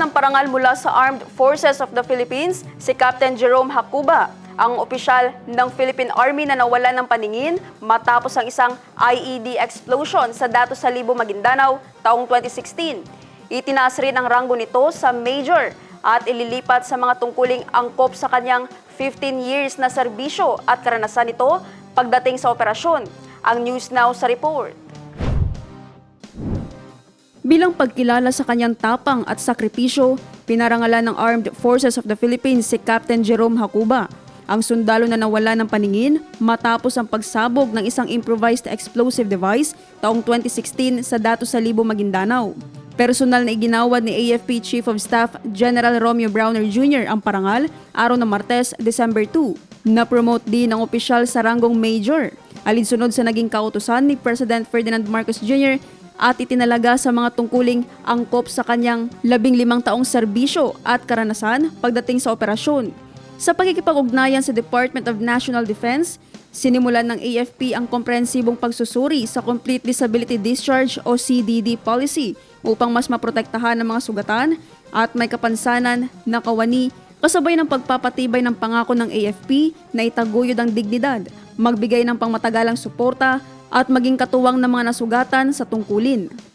ng parangal mula sa Armed Forces of the Philippines si Captain Jerome Hakuba, ang opisyal ng Philippine Army na nawalan ng paningin matapos ang isang IED explosion sa Dato Salibo, Maguindanao taong 2016. Itinaas rin ang ranggo nito sa Major at ililipat sa mga tungkuling angkop sa kanyang 15 years na serbisyo at karanasan nito pagdating sa operasyon. Ang News Now sa report. Bilang pagkilala sa kanyang tapang at sakripisyo, pinarangalan ng Armed Forces of the Philippines si Captain Jerome Hakuba, ang sundalo na nawala ng paningin matapos ang pagsabog ng isang improvised explosive device taong 2016 sa Dato Salibo, Maguindanao. Personal na iginawad ni AFP Chief of Staff General Romeo Browner Jr. ang parangal araw ng Martes, December 2. Na-promote din ang opisyal sa ranggong Major, alinsunod sa naging kautusan ni President Ferdinand Marcos Jr. at itinalaga sa mga tungkuling angkop sa kanyang labing limang taong serbisyo at karanasan pagdating sa operasyon. Sa pagkikipag-ugnayan sa Department of National Defense, sinimulan ng AFP ang komprehensibong pagsusuri sa Complete Disability Discharge o CDD policy upang mas maprotektahan ang mga sugatan at may kapansanan na kawani kasabay ng pagpapatibay ng pangako ng AFP na itaguyod ang dignidad, magbigay ng pangmatagalang suporta at maging katuwang ng mga nasugatan sa tungkulin.